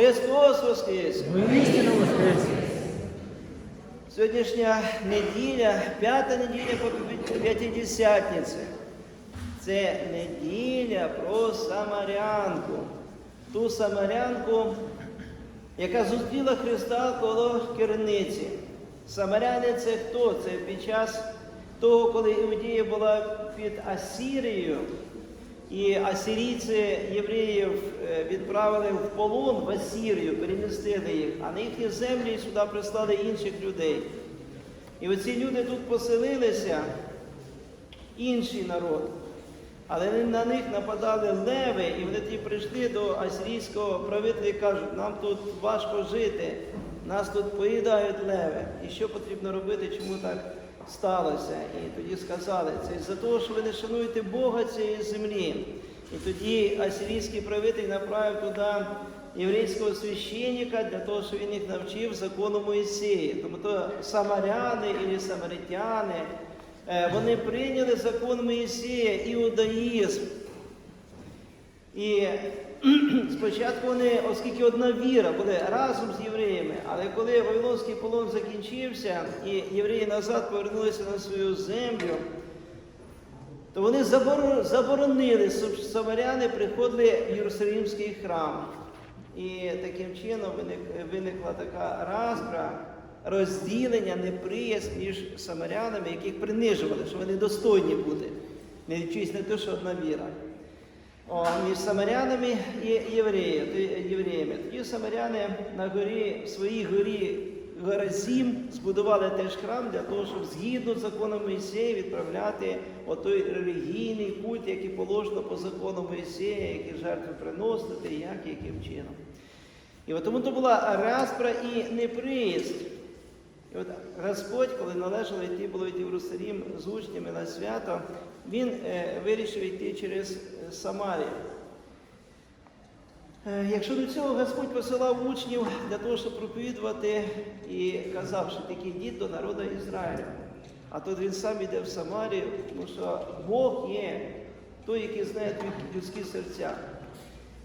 Христос Воскрес! Воістину воскрес! Сьогоднішня неділя, п'ята неділя по П'ятидесятниці. Це неділя про Самарянку. Ту Самарянку, яка зустріла Христа коло керниці. Самаряни це хто? Це під час того, коли Іудія була під Асірією, і асирійці євреїв е, відправили в полон в Асірію, перемістили їх, а на їхні землі сюди прислали інших людей. І оці люди тут поселилися, інший народ. Але на них нападали леви, і вони тоді прийшли до асирійського правителя і кажуть, нам тут важко жити, нас тут поїдають леви. І що потрібно робити, чому так сталося? І тоді сказали, це із-за того, що ви не шануєте Бога цієї землі. І тоді асирійський правитель направив туди єврейського священника для того, щоб він їх навчив закону Моїсея. Тому то самаряни і самаритяни. Е, Вони прийняли закон Моїсея, іудаїзм. І спочатку вони, оскільки одна віра, були разом з євреями, але коли Вавилонський полон закінчився і євреї назад повернулися на свою землю, то вони заборонили, щоб самаряни приходили в Єрусалимський храм. І таким чином виникла така разбра, розділення, неприязнь між самарянами, яких принижували, що вони достойні бути, не вчись не те, що одна віра. Між самарянами і євреями. Тоді самаряни на горі, в своїй горі Горазім збудували теж храм для того, щоб згідно з законом Моїсея відправляти отой релігійний культ, який положено по закону Моїсея, які жертви приносити, як, яким чином. І от тому то була распра і неприязнь. І от Господь, коли належало йти було йти в Єрусалім з учнями на свято, Він е, вирішив йти через е, Самарію. Е, Якщо до цього Господь посилав учнів для того, щоб проповідувати і казав, що такі йдіть до народу Ізраїля. А тут він сам йде в Самарію, тому що Бог є той, який знає людські серця.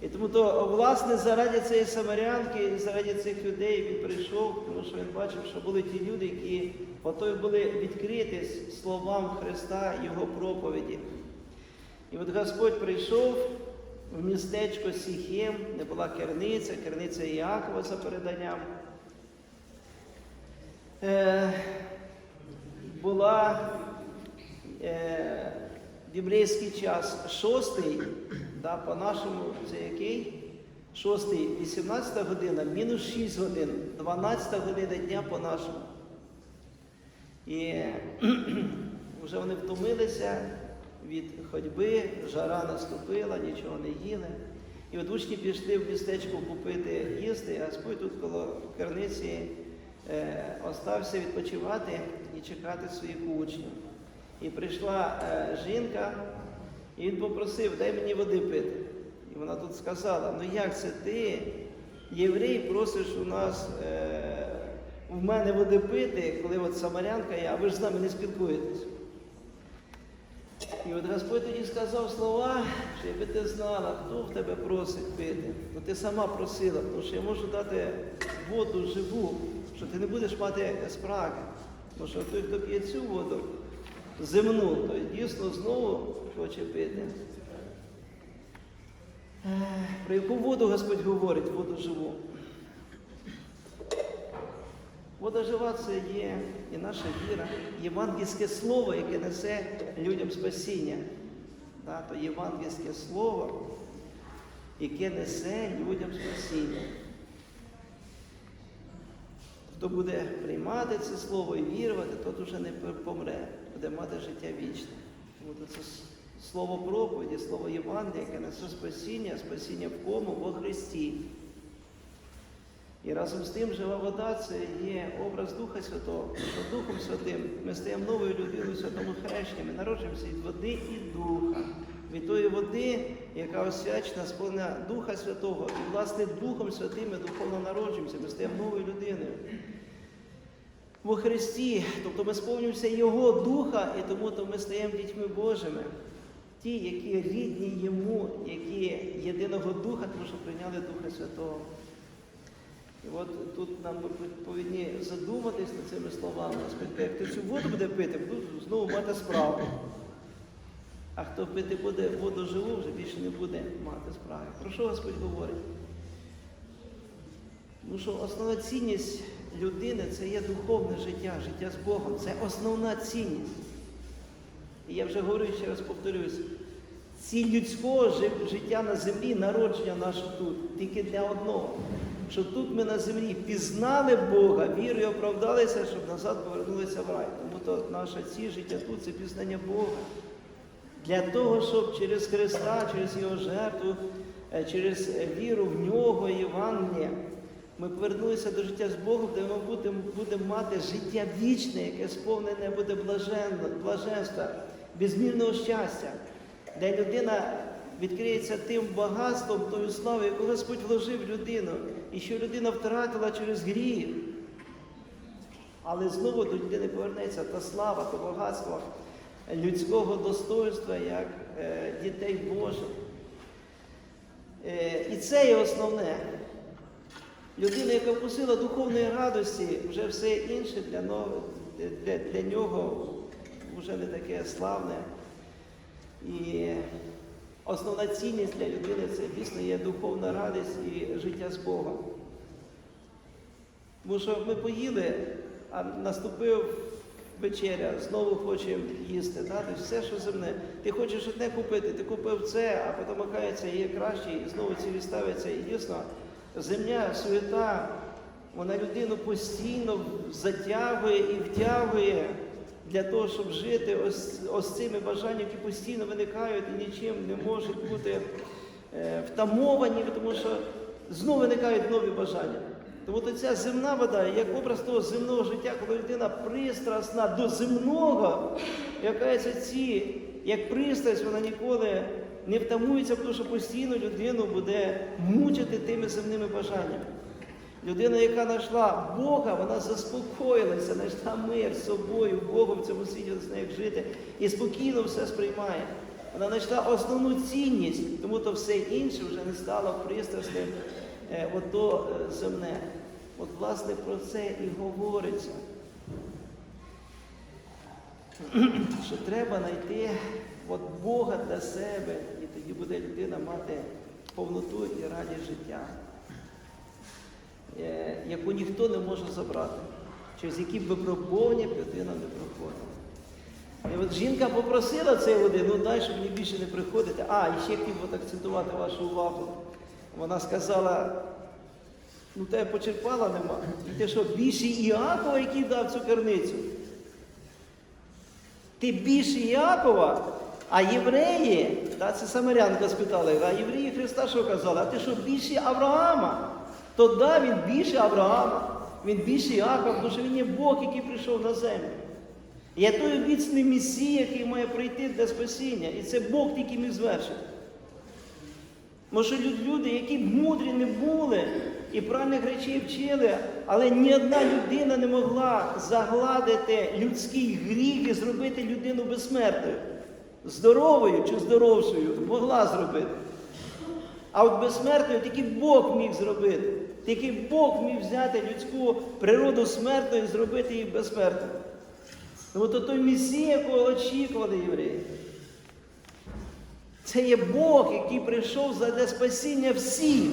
І тому то, власне, заради цієї самарянки, заради цих людей він прийшов, тому що він бачив, що були ті люди, які готові були відкритись словам Христа, Його проповіді. І от Господь прийшов в містечко Сіхем, де була керниця, керниця Іакова за переданням. Е, була е, в єврейський час шостий, да, по-нашому це який? Шостий, 18 година, мінус 6 годин, 12 година дня по-нашому. І вже вони втомилися від ходьби, жара наступила, нічого не їли. І от учні пішли в містечко купити їсти, а Господь тут коло керниці е, остався відпочивати і чекати своїх учнів. І прийшла е, жінка, і він попросив, дай мені води пити. І вона тут сказала: ну як це ти, єврей, просиш у нас е, в мене води пити, коли от самарянка я, а ви ж з нами не спілкуєтесь. І от Господь тоді сказав слова, що якби ти знала, хто в тебе просить пити, то ти сама просила, тому що я можу дати воду живу, що ти не будеш мати спраги. Тому що той, хто п'є цю воду земну, той дійсно знову хоче пити. Про яку воду Господь говорить, воду живу. Вода жива це є і наша віра, євангельське слово, яке несе людям спасіння. Да, то євангельське слово, яке несе людям спасіння. Хто буде приймати це слово і вірувати, тот уже не помре, буде мати життя вічне. Тому це слово проповіді, слово Євангелія, яке несе спасіння, спасіння в кому? Во Христі. І разом з тим жива вода це є образ Духа Святого. Що Духом Святим ми стаємо новою людиною святому хрещенні. Ми народжуємося від води і духа. Від тої води, яка освячена, сповнена Духа Святого. І, власне, Духом Святим ми духовно народжуємося, ми стаємо новою людиною. Во Христі, тобто ми сповнюємося Його Духа, і тому то ми стаємо дітьми Божими. Ті, які рідні Йому, які єдиного Духа, тому що прийняли Духа Святого. І от тут нам повинні задуматись над цими словами. Господи, як хто цю воду буде пити, буду знову мати справу. А хто пити буде воду живу, вже більше не буде мати справи. Про що Господь говорить? Ну що основна цінність людини це є духовне життя, життя з Богом. Це основна цінність. І я вже говорю, ще раз повторюсь, ціль людського життя на землі, народження наше тут, тільки для одного. Щоб тут ми на землі пізнали Бога, вірою оправдалися, щоб назад повернулися в рай. Тому то наша ціль життя тут це пізнання Бога. Для того, щоб через Христа, через Його жертву, е, через е, віру в Нього, Євангелія, ми повернулися до життя з Богом, де ми будемо, будемо мати життя вічне, яке сповнене буде блаженства, безмірного щастя, де людина відкриється тим багатством, тою славою, яку Господь вложив в людину, і що людина втратила через гріх. Але знову до людини повернеться та слава, то багатство людського достоинства як е, дітей Божих. Е, і це є основне. Людина, яка вкусила духовної радості, вже все інше для, для, для нього вже не таке славне. І основна цінність для людини це дійсно є духовна радість і життя з Богом. Тому що ми поїли, а наступив вечеря, знову хочемо їсти. Да? Тобто все, що земне. Ти хочеш одне купити, ти купив це, а потім окається, є краще, і знову цілі ставиться. І дійсно, земля, суєта, вона людину постійно затягує і втягує для того, щоб жити ось, ось цими бажаннями, які постійно виникають і нічим не можуть бути е, втамовані, тому що знову виникають нові бажання. Тому то ця земна вода, як образ того земного життя, коли людина пристрасна до земного, яка ці, як пристрасть, вона ніколи не втамується, тому що постійно людину буде мучити тими земними бажаннями. Людина, яка знайшла Бога, вона заспокоїлася, знайшла мир з собою, Богом в цьому світі, знає, як жити, і спокійно все сприймає. Вона знайшла основну цінність, тому то все інше вже не стало пристрасним е, ото е, земне. От, власне, про це і говориться. Що треба знайти от Бога для себе, і тоді буде людина мати повноту і радість життя е, яку ніхто не може забрати, через які випробування людина не проходила. І от жінка попросила цієї води, ну дай, щоб мені більше не приходити. А, і ще хотів акцентувати вашу увагу. Вона сказала, ну тебе почерпала нема. І ти що, більше Іакова, який дав цю керницю? Ти більше Іакова, а євреї, та це самарянка спитала, а євреї Христа що казали? А ти що більше Авраама? То да, він більше Авраама, він більше Іакова, тому що він є Бог, який прийшов на землю. Є той обіцяний Месія, який має прийти для спасіння. І це Бог тільки міг звершити. Може люди, які б мудрі не були і правильних речей вчили, але ні одна людина не могла загладити людський гріх і зробити людину безсмертною. Здоровою чи здоровшою могла зробити. А от безсмертною тільки Бог міг зробити. Тільки Бог міг взяти людську природу смертною і зробити її безсмертною. Тому то той Месія, якого очікували євреї. Це є Бог, який прийшов задля спасіння всіх.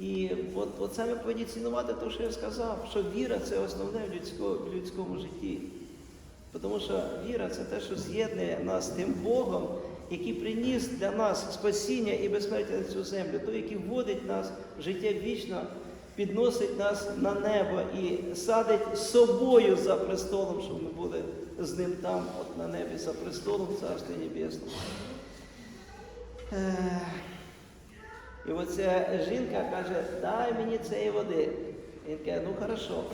І от, от саме повинні цінувати те, що я сказав, що віра це основне в, людсько, в людському житті. Тому що віра це те, що з'єднує нас з тим Богом, який приніс для нас спасіння і безсмертя на цю землю, той, який вводить нас в життя вічно, підносить нас на небо і садить собою за престолом, щоб ми були з ним там, от на небі, за престолом Царстві Небесному. Е, І оця жінка каже, дай мені цієї води. І він каже, ну хорошо.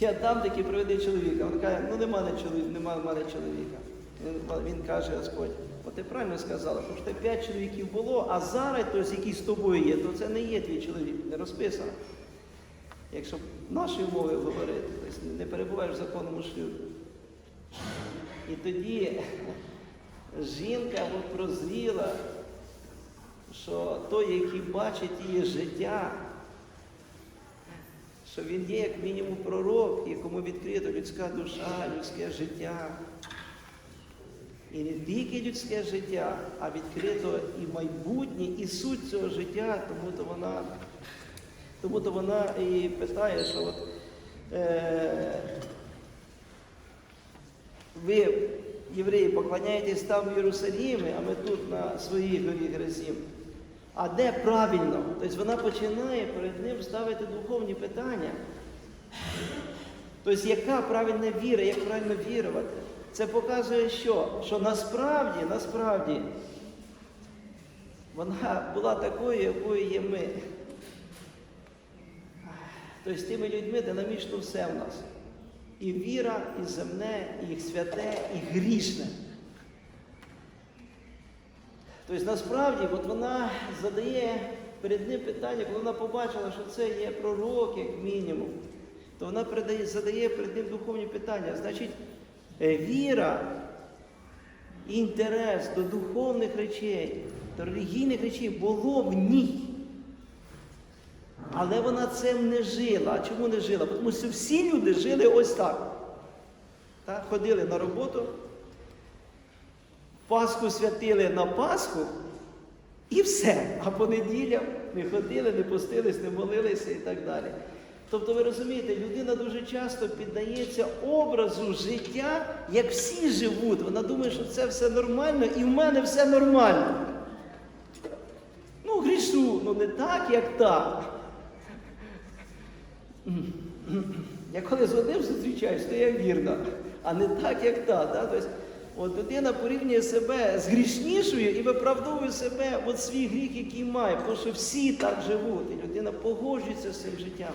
Я дам таки приведи чоловіка. Він каже, ну нема чоловіка, нема в мене чоловіка. Він, каже, Господь, ти правильно сказала, що п'ять чоловіків було, а зараз той, який з тобою є, то це не є твій чоловік, не розписано. Якщо нашою мовою говорити, тобто не перебуваєш в законному шлюбі. І тоді жінка прозріла, що той, який бачить її життя, що він є як мінімум пророк, якому відкрита людська душа, людське життя. І не тільки людське життя, а відкрито і майбутнє, і суть цього життя, тому то вона, тому то вона і питає, що от, е, ви, євреї, поклоняєтесь там в Єрусалімі, а ми тут на своїй горі Герасім. А де правильно? Тобто вона починає перед ним ставити духовні питання. Тобто, яка правильна віра, як правильно вірувати? Це показує, що? Що насправді, насправді, вона була такою, якою є ми. Тобто з тими людьми динамічно все в нас. І віра, і земне, і святе, і грішне. Тобто насправді от вона задає перед ним питання, коли вона побачила, що це є пророк, як мінімум, то вона задає перед ним духовні питання. Значить, віра інтерес до духовних речей, до релігійних речей було в ній. Але вона цим не жила. А чому не жила? Тому що всі люди жили ось так. так? Ходили на роботу, Пасху святили на Пасху і все. А по не ходили, не постились, не молилися і так далі. Тобто, ви розумієте, людина дуже часто піддається образу життя, як всі живуть. Вона думає, що це все нормально і в мене все нормально. Ну, грішу, ну не так, як так. Я коли з одним зустрічаюсь, то я вірна, а не так, як та. Да? Тобто, от людина порівнює себе з грішнішою і виправдовує себе от свій гріх, який має, тому що всі так живуть, і людина погоджується з цим життям.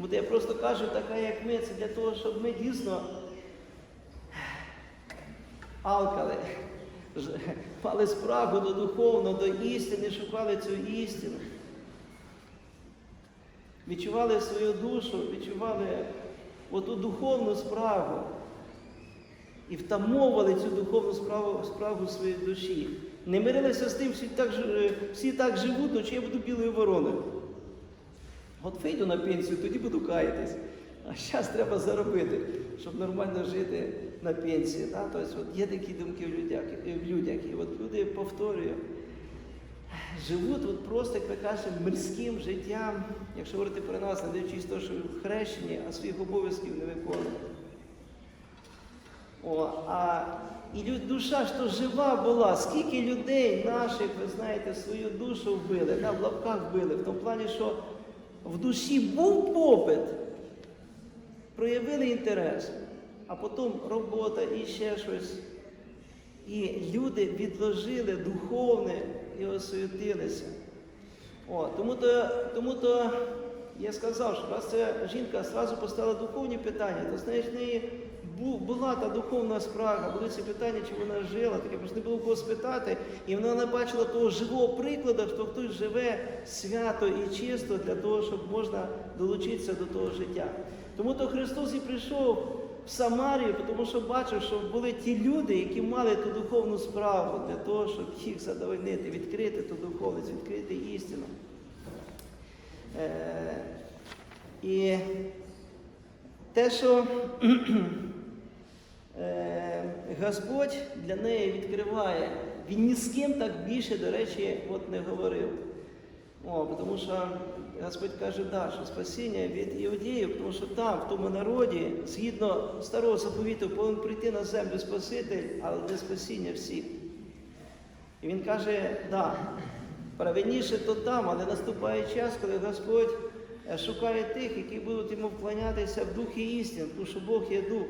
Тому я просто кажу, така як ми, це для того, щоб ми дійсно алкали, мали спрагу до духовного, до істини, шукали цю істину відчували свою душу, відчували оту духовну справу і втамовували цю духовну справу, справу в своїй душі. Не мирилися з тим, всі так, всі так живуть, то чи я буду білою вороною. От вийду на пенсію, тоді буду каятись. А зараз треба заробити, щоб нормально жити на пенсії. Да? Тобто, от є такі думки в людях, в людях. І от люди повторюю, живуть от просто, як ви кажете, мирським життям, якщо говорити про нас, не дивлячись того, що ви хрещені, а своїх обов'язків не виконують. О, а і душа то жива була. Скільки людей наших, ви знаєте, свою душу вбили, да, в лапках вбили, в тому плані, що в душі був попит, проявили інтерес, а потім робота і ще щось. І люди відложили духовне і освітилися. О, тому то, тому то я сказав, що раз ця жінка одразу поставила духовні питання, то знаєш, неї була та духовна спрага, були ці питання, чи вона жила, таке просто не було кого спитати, і вона не бачила того живого прикладу, що хтось живе свято і чисто для того, щоб можна долучитися до того життя. Тому то Христос і прийшов в Самарію, тому що бачив, що були ті люди, які мали ту духовну справу для того, щоб їх задовольнити, відкрити ту духовність, відкрити істину. Е, і те, що Господь для неї відкриває, він ні з ким так більше, до речі, от не говорив. О, тому що Господь каже, да, що спасіння від іудеїв, тому що там, в тому народі, згідно старого заповіту, повинен прийти на землю Спаситель, але для спасіння всіх. І він каже, да, правильніше то там, але наступає час, коли Господь е, шукає тих, які будуть йому вклонятися в духі істин, тому що Бог є дух.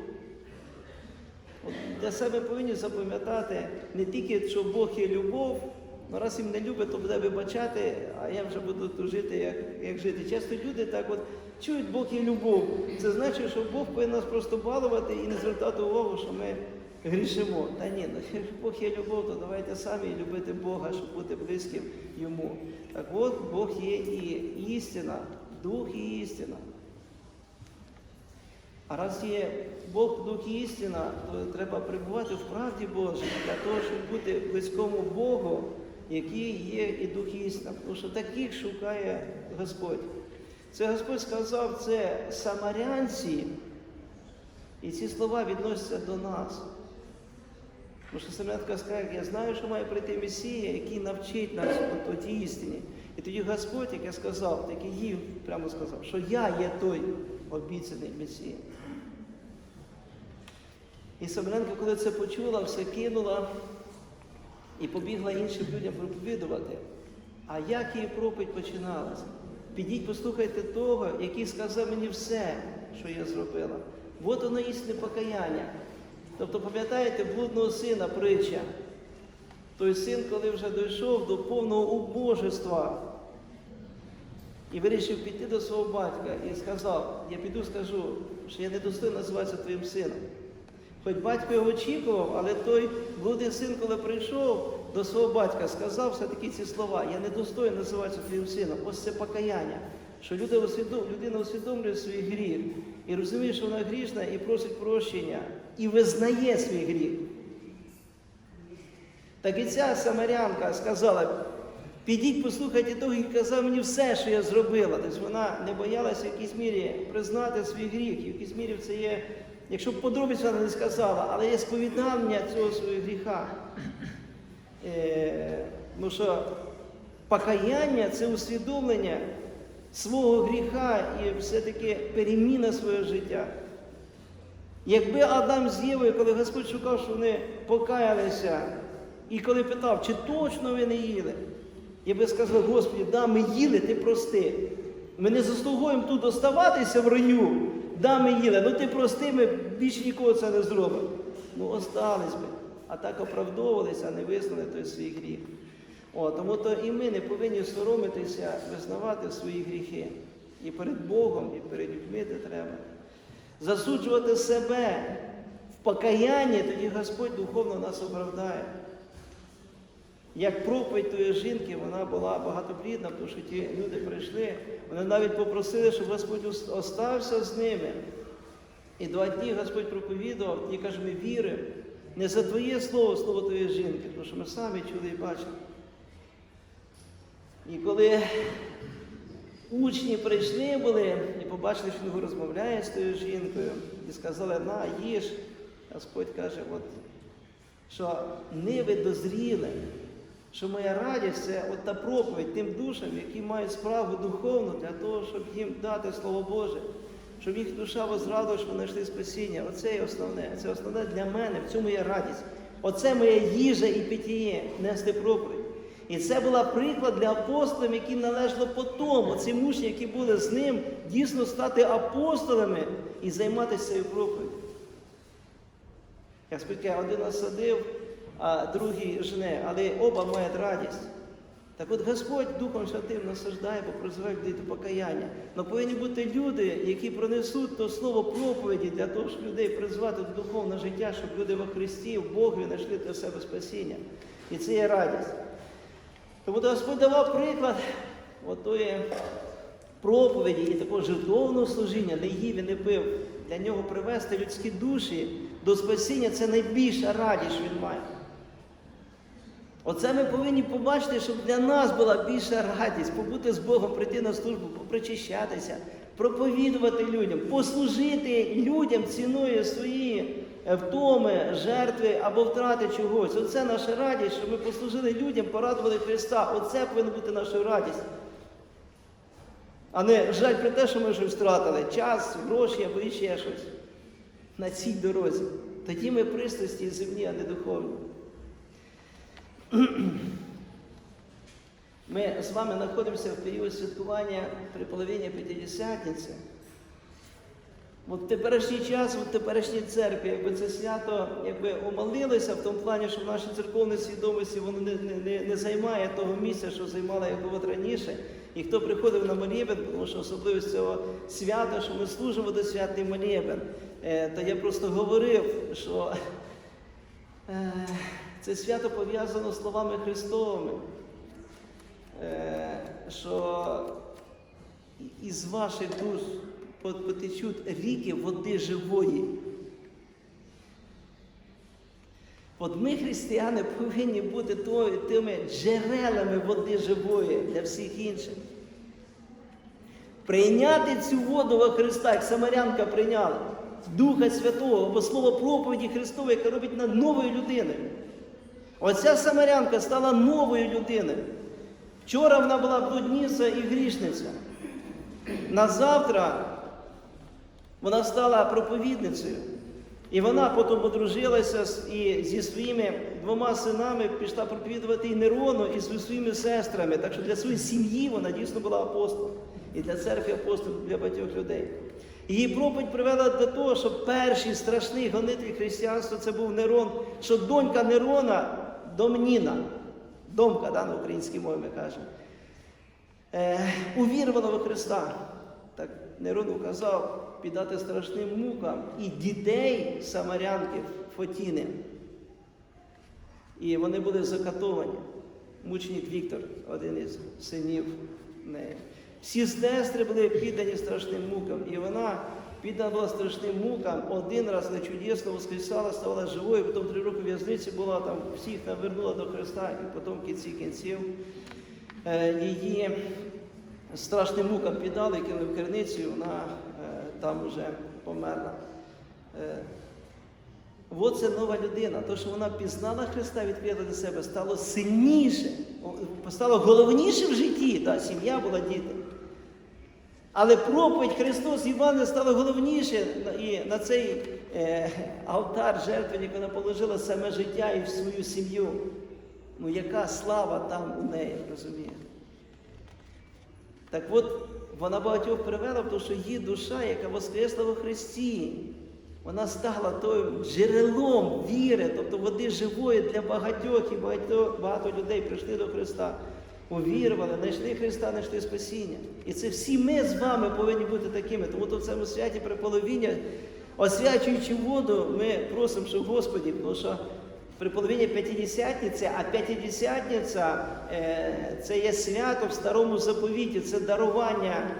Для себе повинні запам'ятати не тільки, що Бог є любов, ну раз їм не любить, то буде вибачати, а я вже буду тут жити, як, як жити. Часто люди так от чують, Бог є любов. Це значить, що Бог повинен нас просто балувати і не звертати увагу, що ми грішимо. Та ні, ну Бог є любов, то давайте самі любити Бога, щоб бути близьким йому. Так от Бог є і істина, дух і істина. А раз є Бог Дух і істина, то треба перебувати в правді Божій для того, щоб бути близькому Богу, який є і Дух істина. Тому що таких шукає Господь. Це Господь сказав, це самарянці, і ці слова відносяться до нас. Тому що Самарянка скаже, я знаю, що має прийти Месія, який навчить нас от, от істині. І тоді Господь, як я сказав, так і їм прямо сказав, що я є той обіцяний Месія. І Самарянка, коли це почула, все кинула і побігла іншим людям проповідувати. А як її проповідь починалася? Підіть, послухайте того, який сказав мені все, що я зробила. От воно істинне покаяння. Тобто, пам'ятаєте, блудного сина притча. Той син, коли вже дійшов до повного убожества і вирішив піти до свого батька і сказав, я піду скажу, що я недостойний називатися твоїм сином. Хоч батько його очікував, але той блудний син, коли прийшов до свого батька, сказав все-таки ці слова, я недостойний називатися твоїм сином. Ось це покаяння. Що людина усвідомлює свій гріх і розуміє, що вона грішна, і просить прощення, і визнає свій гріх. Так і ця самарянка сказала, підіть, послухайте того, який казав мені все, що я зробила. Тобто вона не боялася в якійсь мірі признати свій гріх. І в якійсь мірі це є, якщо б подробиць вона не сказала, але є сповідання цього свого гріха. Е, тому що покаяння це усвідомлення свого гріха і все-таки переміна свого життя. Якби Адам з Євою, коли Господь шукав, що вони покаялися, і коли питав, чи точно ви не їли, я би сказав, Господи, да, ми їли, ти прости. Ми не заслуговуємо тут оставатися в раю, да, ми їли, ну ти прости, ми більше нікого це не зробимо. Ну, остались би, а так оправдовувалися, а не визнали той свій гріх. О, тому то і ми не повинні соромитися, визнавати свої гріхи. І перед Богом, і перед людьми це треба. Засуджувати себе в покаянні, тоді Господь духовно нас оправдає. Як проповідь тої жінки, вона була багатоплідна, тому що ті люди прийшли, вони навіть попросили, щоб Господь остався з ними. І два дні Господь проповідував, і каже, ми віримо не за Твоє слово, слово Твоєї жінки, тому що ми самі чули і бачили. І коли учні прийшли були і побачили, що він розмовляє з тою жінкою, і сказали, на, їж, Господь каже, от, що ниви дозріли, що моя радість це от та проповідь тим душам, які мають справу духовну для того, щоб їм дати Слово Боже, щоб їх душа возрадила, щоб вони знайшли спасіння. Оце є основне. Це основне для мене, в цьому є радість. Оце моя їжа і питіє, нести проповідь. І це була приклад для апостолів, яким належало по тому, ці мужні, які були з ним, дійсно стати апостолами і займатися цією проповіддю. Як спільки один насадив, а другий жне, але оба мають радість. Так от Господь Духом Святим насаждає, бо призиває людей до покаяння. Але повинні бути люди, які пронесуть то слово проповіді для того, щоб людей призвати до духовного життя, щоб люди во Христі, в Богові знайшли для себе спасіння. І це є радість. Тому Господь давав приклад отої проповіді і такого жертовного служіння, не їв і не пив. Для нього привести людські душі до спасіння це найбільша радість, що він має. Оце ми повинні побачити, щоб для нас була більша радість, побути з Богом, прийти на службу, попричищатися, проповідувати людям, послужити людям ціною свої втоми, жертви або втрати чогось. Оце наша радість, щоб ми послужили людям, порадували Христа. Оце повинна бути наша радість. А не жаль про те, що ми щось втратили, час, гроші або ще щось на цій дорозі. Тоді ми пристрасті земні, а не духовні. Ми з вами знаходимося в період святкування при половині П'ятидесятниці. От в теперішній час, в теперішній церкві, якби це свято якби омолилося в тому плані, що в нашій церковній свідомості воно не, не, не займає того місця, що займало як от раніше. І хто приходив на молебен, тому що особливість цього свята, що ми служимо до святий молебен, е, то я просто говорив, що е, це свято пов'язано словами Христовими, е, що із ваших душ потечуть ріки води живої. От ми, християни, повинні бути тими джерелами води живої для всіх інших. Прийняти цю воду во Христа, як Самарянка прийняла, Духа Святого, або слово проповіді Христової, яке робить над новою людиною. Оця Самарянка стала новою людиною. Вчора вона була блудниця і грішниця. На завтра вона стала проповідницею. І вона потім одружилася і зі своїми двома синами пішла проповідувати і Нерону, і зі своїми сестрами. Так що для своєї сім'ї вона дійсно була апостолом. І для церкви апостол для багатьох людей. Її проповідь привела до того, що перший страшний гонитель християнства це був Нерон, що донька Нерона Домніна, домка да, на українській мові ми кажемо, е, увірувала во Христа. Так Нерон указав піддати страшним мукам і дітей самарянки Фотіни. І вони були закатовані. Мученик Віктор, один із синів неї. Всі сестри були піддані страшним мукам. І вона піддана була страшним мукам, один раз на чудесно воскресала, ставала живою, потім три роки в'язниці була, там всіх навернула до Христа, і потім кінці кінців е, її страшним мукам піддали, кинули в керницю, вона е, там вже померла. Е, От це нова людина. То, що вона пізнала Христа, відкрила для себе, стало сильніше, стало головніше в житті. Та, сім'я була діти. Але проповідь Христос Івана стало головніше і на цей е, алтар жертвенник вона положила саме життя і в свою сім'ю. Ну яка слава там у неї, розумієте? Так от вона багатьох привела, тому що її душа, яка воскресла во Христі, вона стала тою джерелом віри, тобто води живої для багатьох і багато, багато людей прийшли до Христа, увірували, знайшли Христа, знайшли спасіння. І це всі ми з вами повинні бути такими. Тому то в цьому святі приполовіння, освячуючи воду, ми просимо, що Господі, тому що при половині П'ятидесятниці, а П'ятидесятниця е, це є свято в старому заповіті, це дарування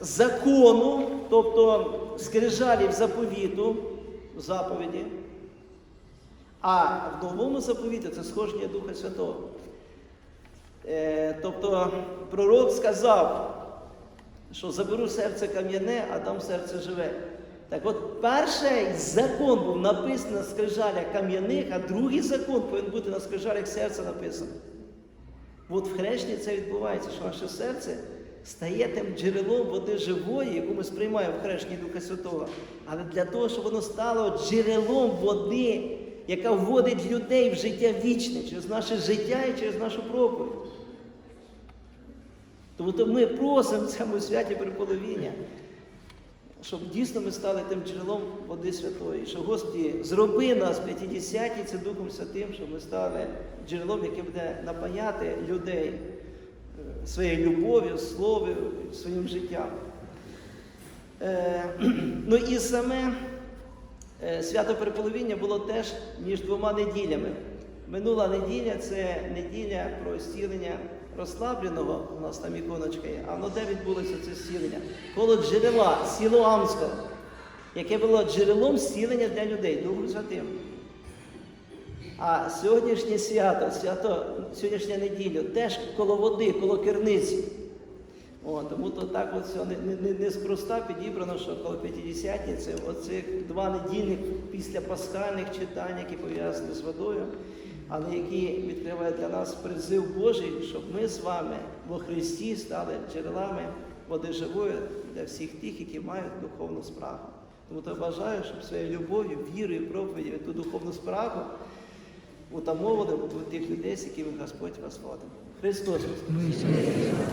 закону, тобто скрижалів заповіту, заповіді. А в новому заповіті це схоження Духа Святого. Е, тобто пророк сказав, що заберу серце кам'яне, а дам серце живе. Так от перший закон був написаний на скрижалях кам'яних, а другий закон повинен бути на скрижалях серця написаний. От в хрещенні це відбувається, що наше серце стає тим джерелом води живої, яку ми сприймаємо в хрещенні Духа Святого. Але для того, щоб воно стало джерелом води, яка вводить людей в життя вічне через наше життя і через нашу проповідь. Тому то ми просимо в цьому святі приполовіння, щоб дійсно ми стали тим джерелом води святої, що Господі, зроби нас п'ятидесятниці Духом Святим, щоб ми стали джерелом, яке буде напаяти людей е, своєю любов'ю, словом, своїм життям. Е, ну і саме свято переполовіння було теж між двома неділями. Минула неділя це неділя про зцілення розслабленого, у нас там іконочка є, а воно де відбулося це зцілення? Коло джерела Сілоамського, яке було джерелом зцілення для людей, Духом Святим. А сьогоднішнє свято, свято, сьогоднішня неділя теж коло води, коло керниці. О, тому то так от все не, не, не, неспроста підібрано, що коло П'ятидесятниці оцих два недільних після пасхальних читань, які пов'язані з водою, але які відкривають для нас призив Божий, щоб ми з вами во Христі стали джерелами води живої для всіх тих, які мають духовну спрагу. Тому то бажаю, щоб своєю любов'ю, вірою, проповіддю ту духовну спрагу утамовували тих людей, з якими Господь вас водив. Христос!